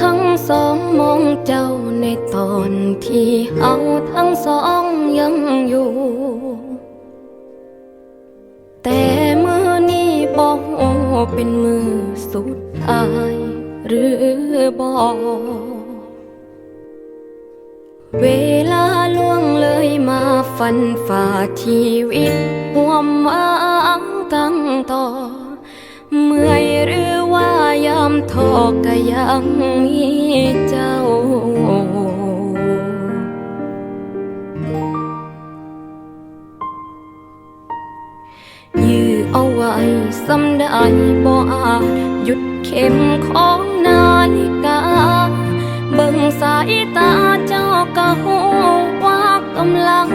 ทั้งสองมองเจ้าในตอนที่เอาทั้งสองยังอยู่ แต่มือนี้บอกเป็นมือสุดท้ายหรือบอกเวลาล่วงเลยมาฟันฝ่าชีวิตห่วมวางตั้งต่อ ทอก็ยังมีเจ้า ยื้อเอาไว้สำได้บ่อาจหยุดเข็มของนาฬิกา เบิ่งสายตาเจ้าก็หูว่ากำลัง